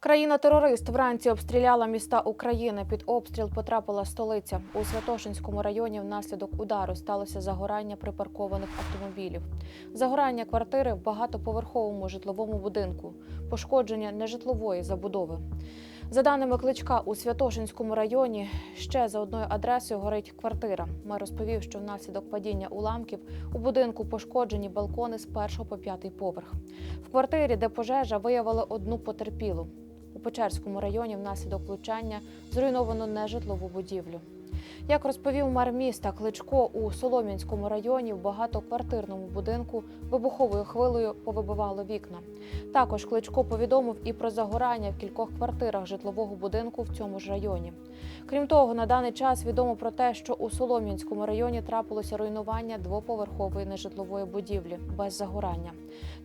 Країна-терорист вранці обстріляла міста України. Під обстріл потрапила столиця. У Святошинському районі внаслідок удару сталося загорання припаркованих автомобілів. Загорання квартири в багатоповерховому житловому будинку, пошкодження нежитлової забудови. За даними кличка, у Святошинському районі ще за одною адресою горить квартира. Мер розповів, що внаслідок падіння уламків у будинку пошкоджені балкони з першого по п'ятий поверх. В квартирі, де пожежа, виявили одну потерпілу. У Печерському районі внаслідок влучання зруйновано нежитлову будівлю. Як розповів мер міста Кличко, у Солом'янському районі в багатоквартирному будинку вибуховою хвилею повибивало вікна. Також Кличко повідомив і про загорання в кількох квартирах житлового будинку в цьому ж районі. Крім того, на даний час відомо про те, що у Солом'янському районі трапилося руйнування двоповерхової нежитлової будівлі без загорання.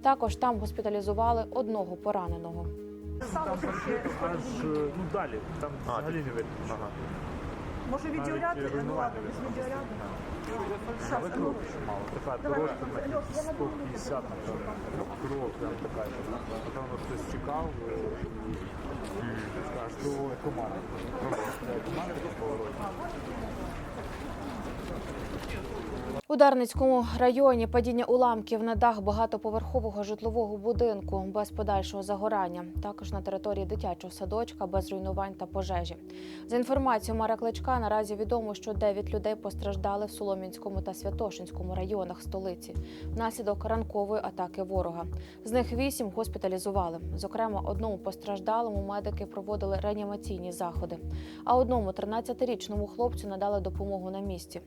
Також там госпіталізували одного пораненого. Там конкретно аж е, ну далі, там А, взагалі не видно. Ага. Може відеоряд? Ну руйнування ладно, без відеоряду. Але кров дуже мало. Така Давай, дорожка Льош, на я 150, напевно. Кров прям така. Напевно, хтось чекав. Аж до команди. Команди до повороту. У Дарницькому районі падіння уламків на дах багатоповерхового житлового будинку без подальшого загорання. Також на території дитячого садочка без руйнувань та пожежі. За інформацією Мара Кличка, наразі відомо, що 9 людей постраждали в Солом'янському та Святошинському районах столиці внаслідок ранкової атаки ворога. З них 8 госпіталізували. Зокрема, одному постраждалому медики проводили реанімаційні заходи, а одному 13-річному хлопцю надали допомогу на місці.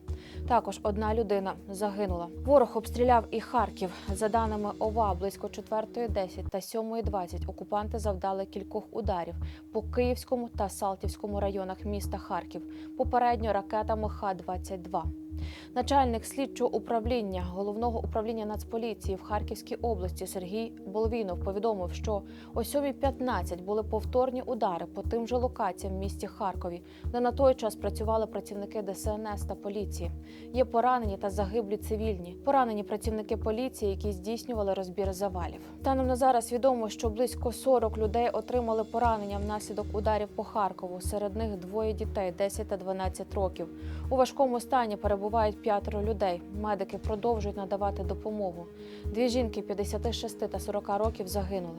Також одна людина загинула. Ворог обстріляв і Харків. За даними ОВА, близько 4.10 та 7.20 окупанти завдали кількох ударів по Київському та Салтівському районах міста Харків. Попередньо ракетами Х-22. Начальник слідчого управління головного управління Нацполіції в Харківській області Сергій Болвінов повідомив, що о 7.15 були повторні удари по тим же локаціям в місті Харкові, де на той час працювали працівники ДСНС та поліції. Є поранені та загиблі цивільні. Поранені працівники поліції, які здійснювали розбір завалів. Станом на зараз відомо, що близько 40 людей отримали поранення внаслідок ударів по Харкову. Серед них двоє дітей 10 та 12 років. У важкому стані перебувають п'ятеро людей. Медики продовжують надавати допомогу. Дві жінки 56 та 40 років загинули.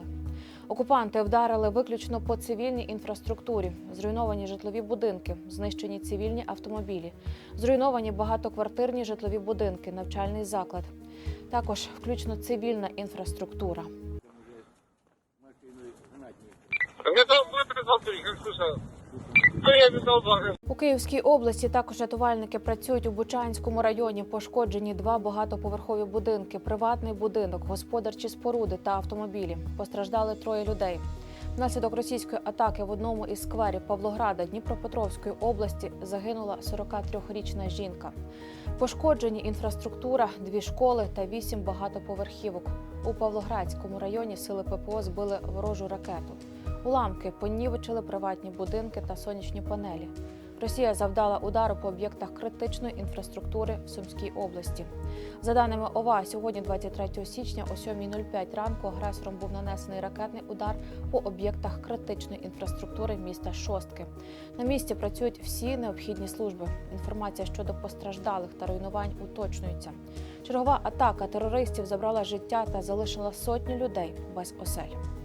Окупанти вдарили виключно по цивільній інфраструктурі, зруйновані житлові будинки, знищені цивільні автомобілі, зруйновані багатоквартирні житлові будинки, навчальний заклад. Також включно цивільна інфраструктура. Я У Київській області також рятувальники працюють у Бучанському районі. Пошкоджені два багатоповерхові будинки, приватний будинок, господарчі споруди та автомобілі. Постраждали троє людей. Внаслідок російської атаки в одному із скверів Павлограда Дніпропетровської області загинула 43-річна жінка. Пошкоджені інфраструктура, дві школи та вісім багатоповерхівок. У Павлоградському районі сили ППО збили ворожу ракету. Уламки понівечили приватні будинки та сонячні панелі. Росія завдала удару по об'єктах критичної інфраструктури в Сумській області. За даними ОВА, сьогодні, 23 січня, о 7.05 ранку, агресором був нанесений ракетний удар по об'єктах критичної інфраструктури міста Шостки. На місці працюють всі необхідні служби. Інформація щодо постраждалих та руйнувань уточнюється. Чергова атака терористів забрала життя та залишила сотні людей без осель.